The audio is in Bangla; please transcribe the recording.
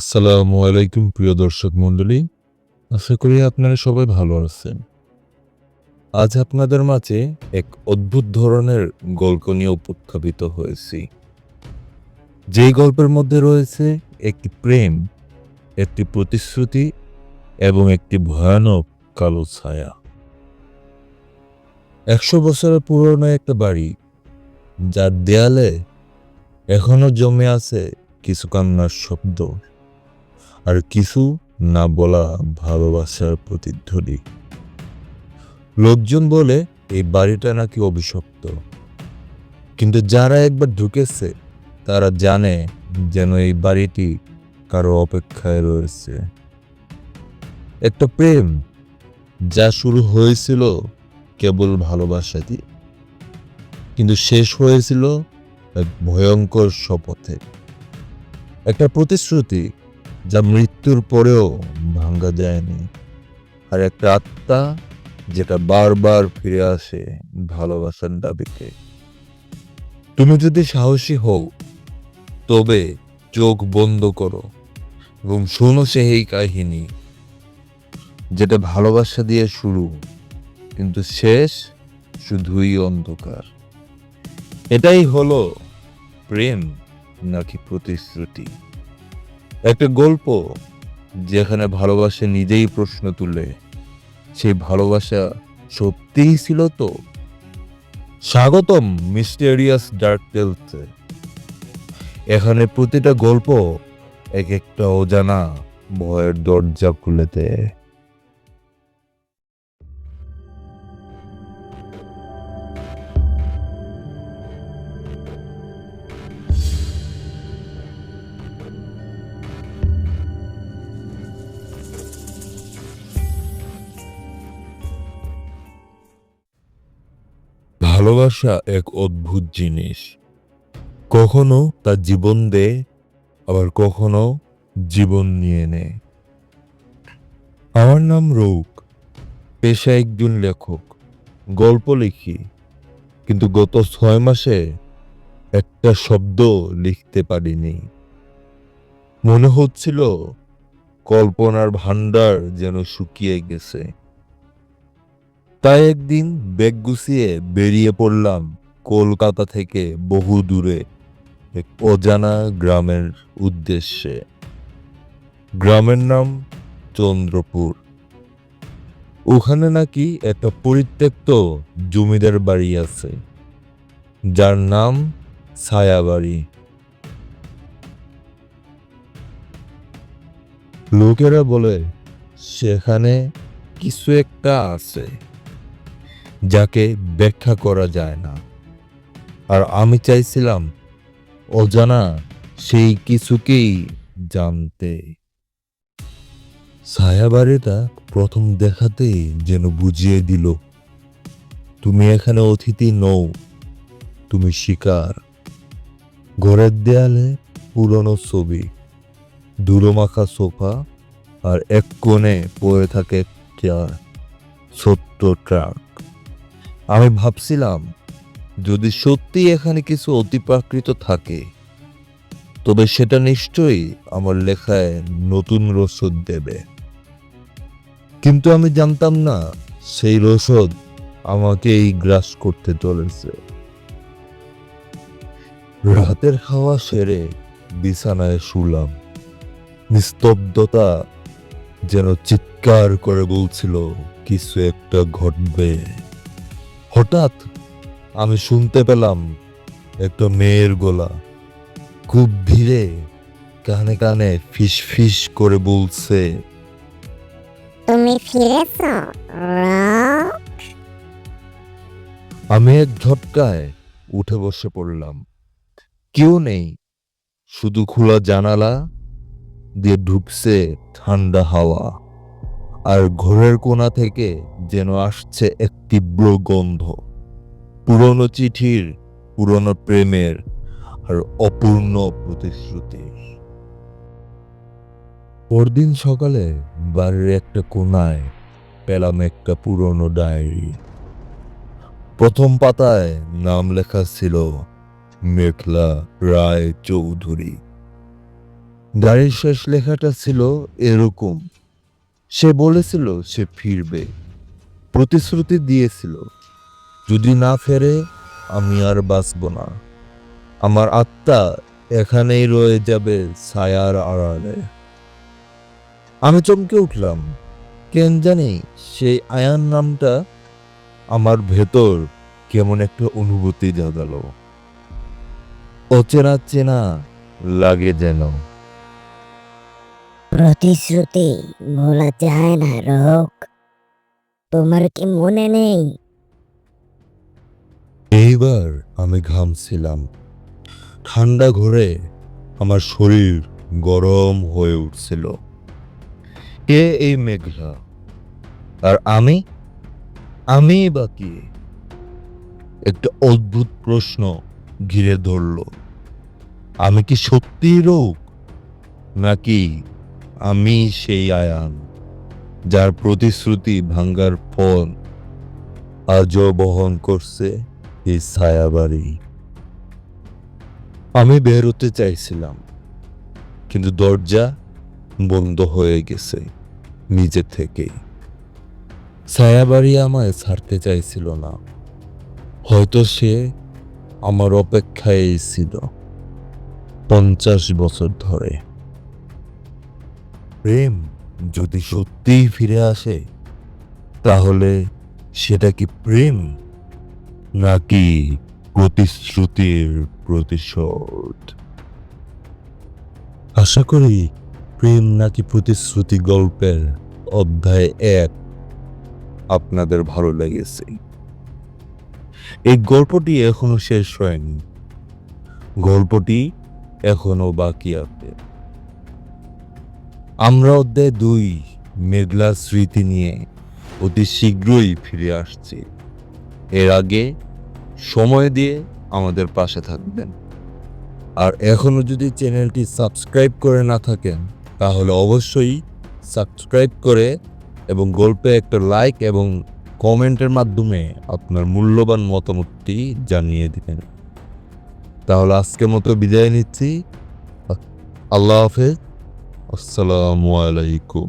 আসসালামু আলাইকুম, প্রিয় দর্শক মণ্ডলী। আশা করি আপনারা সবাই ভালো আছেন। আজ আপনাদের মাঝে এক অদ্ভুত ধরনের গল্প নিয়ে উপস্থাপিত হয়েছি। যেই গল্পের মধ্যে রয়েছে একটি প্রেম, একটি প্রতিশ্রুতি এবং একটি ভয়ানক কালো ছায়া। একশো বছরের পুরনো একটা বাড়ি, যার দেয়ালে এখনও জমে আছে কিছু কান্নার শব্দ। আর কিছু না বলা ভালোবাসার প্রতিধ্বনি। লোকজন বলে, এই বাড়িটা নাকি অভিশপ্ত। কিন্তু যারা একবার ঢুকেছে, তারা জানে যেন এই বাড়িটি কারও অপেক্ষায় রয়েছে। একটা প্রেম যা শুরু হয়েছিল কেবল ভালোবাসা দিয়ে, কিন্তু শেষ হয়েছিল এক ভয়ঙ্কর শপথে। একটা প্রতিশ্রুতি যা মৃত্যুর পরেও ভাঙ্গা যায়নি আর একটা আত্মা যেটা বারবার ফিরে আসে ভালোবাসার দাবিতে। তুমি যদি সাহসী হও, তবে চোখ বন্ধ করো এবং শোনো সেই কাহিনী। যেটা ভালোবাসা দিয়ে শুরু, কিন্তু শেষ শুধুই অন্ধকার। এটাই হলো প্রেম নাকি প্রতিশ্রুতি। একটা গল্প যেখানে ভালোবাসা নিজেই প্রশ্ন তুলে, সেই ভালোবাসা সত্যিই ছিল তো? স্বাগতম, মিস্টেরিয়াস ডার্ক টেলসে। এখানে প্রতিটা গল্প এক একটা অজানা ভয়ের দরজা খুলে দেয় ভালোবাসা এক অদ্ভুত জিনিস। কখনো তা জীবন দেয়, আবার কখনো জীবন নিয়ে নেয়। আমার নাম রৌক পেশা একজন লেখক। গল্প লিখি, কিন্তু গত ছয় মাসে একটা শব্দ লিখতে পারিনি। মনে হচ্ছিল, কল্পনার ভান্ডার যেন শুকিয়ে গেছে। তাই একদিন ব্যাগ গুছিয়ে বেরিয়ে পড়লাম কলকাতা থেকে বহু দূরে এক অজানা গ্রামের উদ্দেশ্যে। গ্রামের নাম চন্দ্রপুর। ওখানে নাকি একটা পরিত্যক্ত জমিদার বাড়ি আছে, যার নাম ছায়াবাড়ি। লোকেরা বলে, সেখানে কিছু একটা আছে। যাকে ব্যাখ্যা করা যায় না। আর আমি চাইছিলাম অজানা সেই কিছুকেই জানতে। ছায়াবাড়িটা প্রথম দেখাতেই যেন বুঝিয়ে দিল, তুমি এখানে অতিথি নও, তুমি শিকার। ঘরের দেয়ালে পুরনো ছবি ধুলোমাখা সোফা, আর এক কোণে পড়ে থাকে একটা ছোট্ট ট্রাক। আমি ভাবছিলাম, যদি সত্যি এখানে কিছু অতিপ্রাকৃত থাকে, তবে সেটা নিশ্চয়ই আমার লেখায় নতুন রসদ দেবে। কিন্তু আমি জানতাম না সেই রসদ আমাকেই গ্রাস করতে চলেছে। রাতের খাওয়া সেরে বিছানায় শুলাম। নিস্তব্ধতা যেন চিৎকার করে বলছিল, কিছু একটা ঘটবে। হঠাৎ আমি শুনতে পেলাম একটা মেয়ের গলা। খুব ধীরে কানে কানে ফিস ফিস করে বলছে তুমি ফিরেছ আমি এক ঝটকায় উঠে বসে পড়লাম। কেউ নেই শুধু খোলা জানালা দিয়ে ঢুকছে ঠান্ডা হাওয়া। আর ঘরের কোণা থেকে যেন আসছে এক তীব্র গন্ধ পুরনো চিঠির, পুরনো প্রেমের আর অপূর্ণ প্রতিশ্রুতি পরদিন সকালে বাড়ির একটা কোনায় পেলাম একটা পুরনো ডায়েরি। প্রথম পাতায় নাম লেখা ছিল, মেঘলা রায় চৌধুরী। ডায়ের শেষ লেখাটা ছিল এরকম। সে বলেছিল, সে ফিরবে। প্রতিশ্রুতি দিয়েছিল, যদি না ফেরে, আমি আর বাঁচব না। আমার আত্মা এখানেই রয়ে যাবে ছায়ার আড়ালে। আমি চমকে উঠলাম। কেন জানি সেই আয়ান নামটা আমার ভেতর কেমন একটা অনুভূতি জাগালো। অচেনা চেনা লাগে যেন। প্রতিশ্রুতি ভোলা যায় না রোগ তোমার কি মনে নেই? এইবার আমি ঘামছিলাম ঠান্ডা ঘরে আমার শরীর গরম হয়ে উঠছিল। কে এই মেঘলা? আর আমি? আমি বাকি একটা অদ্ভুত প্রশ্ন ঘিরে ধরল। আমি কি সত্যি রোগ, নাকি আমি সেই আয়ান, যার প্রতিশ্রুতি ভাঙ্গার ফল আজও বহন করছে এই ছায়াবাড়ি। আমি বেরোতে চাইছিলাম, কিন্তু দরজা বন্ধ হয়ে গেছে নিজে থেকেই। ছায়াবাড়ি আমায় ছাড়তে চাইছিল না। হয়তো সে আমার অপেক্ষায় ছিল পঞ্চাশ বছর ধরে। প্রেম যদি সত্যিই ফিরে আসে, তাহলে সেটা কি প্রেম নাকি প্রতিশ্রুতির প্রতিশোধ? আশা করি প্রেম নাকি প্রতিশ্রুতি গল্পের অধ্যায় এক আপনাদের ভালো লেগেছে। এই গল্পটি এখনও শেষ হয়নি। গল্পটি এখনও বাকি আছে। আমরা অধ্যায় দুই, মেঘলা স্মৃতি নিয়ে অতি শীঘ্রই ফিরে আসছি। এর আগে সময় দিয়ে আমাদের পাশে থাকবেন। আর এখনও যদি চ্যানেলটি সাবস্ক্রাইব করে না থাকেন, তাহলে অবশ্যই সাবস্ক্রাইব করে এবং গল্পে একটা লাইক এবং কমেন্টের মাধ্যমে আপনার মূল্যবান মতামতটি জানিয়ে দিবেন। তাহলে আজকের মতো বিদায় নিচ্ছি। আল্লাহ হাফেজ। আসসালামু আলাইকুম